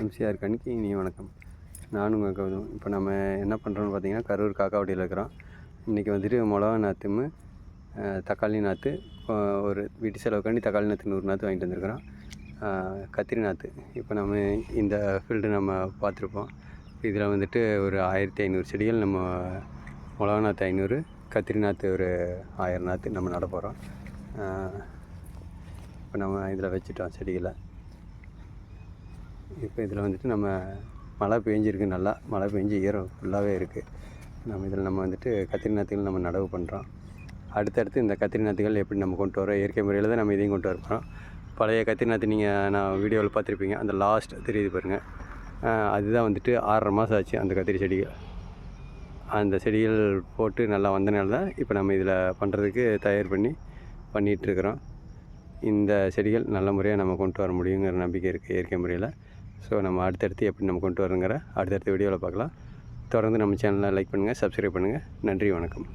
MCR கணிக்கு இனி வணக்கம். நானும் உங்கள் கௌதம். இப்போ நம்ம என்ன பண்ணுறோம்னு பார்த்தீங்கன்னா கரூர் காக்காவடியில் இருக்கிறோம். இன்றைக்கி வந்துட்டு மிளகா நாற்றுமு தக்காளி நாற்று ஒரு வீட்டு செலவுக்காண்டி தக்காளி நாற்று நூறு நாற்று வாங்கிட்டு வந்திருக்கிறோம். கத்திரி நாற்று இப்போ நம்ம இந்த ஃபீல்டு நம்ம பார்த்துருப்போம் இதில் வந்துட்டு ஒரு ஆயிரத்தி ஐநூறு செடிகள் நம்ம மிளகா நாற்று ஐநூறு கத்திரி நாற்று ஒரு ஆயிரம் நாற்று நம்ம நட போகிறோம் இப்போ நம்ம இதில் வச்சுட்டோம் செடிகளை. இப்போ இதில் வந்துட்டு நம்ம மழை பெஞ்சிருக்கு நல்லா. மழை பெஞ்சு ஈரம் ஃபுல்லாகவே இருக்குது நம்ம இதில் நம்ம வந்துட்டு கத்திரி நாற்றுகள் நம்ம நடவு பண்ணுறோம் அடுத்தடுத்து இந்த கத்திரி நாற்றுகள் எப்படி நம்ம கொண்டு வரோம்? இயற்கை முறையில் தான் நம்ம இதையும் கொண்டு வரப்போகிறோம் பழைய கத்திரி நாற்று நீங்கள் நான் வீடியோவில் பார்த்துருப்பீங்க. அந்த லாஸ்ட் தெரியுது பாருங்கள் அதுதான் வந்துட்டு ஆறரை மாதம் ஆச்சு அந்த கத்திரி செடிகள். அந்த செடிகள் போட்டு நல்லா வந்தனால தான் இப்போ நம்ம இதில் பண்ணுறதுக்கு தயார் பண்ணி பண்ணிகிட்ருக்குறோம் இந்த செடிகள் நல்ல முறையாக நம்ம கொண்டு வர முடியுங்கிற நம்பிக்கை இருக்குது இயற்கை முறையில். ஸோ நம்ம அடுத்தடுத்து எப்படி நம்ம கொண்டு வரங்கிற அடுத்தடுத்த வீடியோவில் பார்க்கலாம். தொடர்ந்து நம்ம சேனலை லைக் பண்ணுங்கள் சப்ஸ்கிரைப் பண்ணுங்கள் நன்றி வணக்கம்.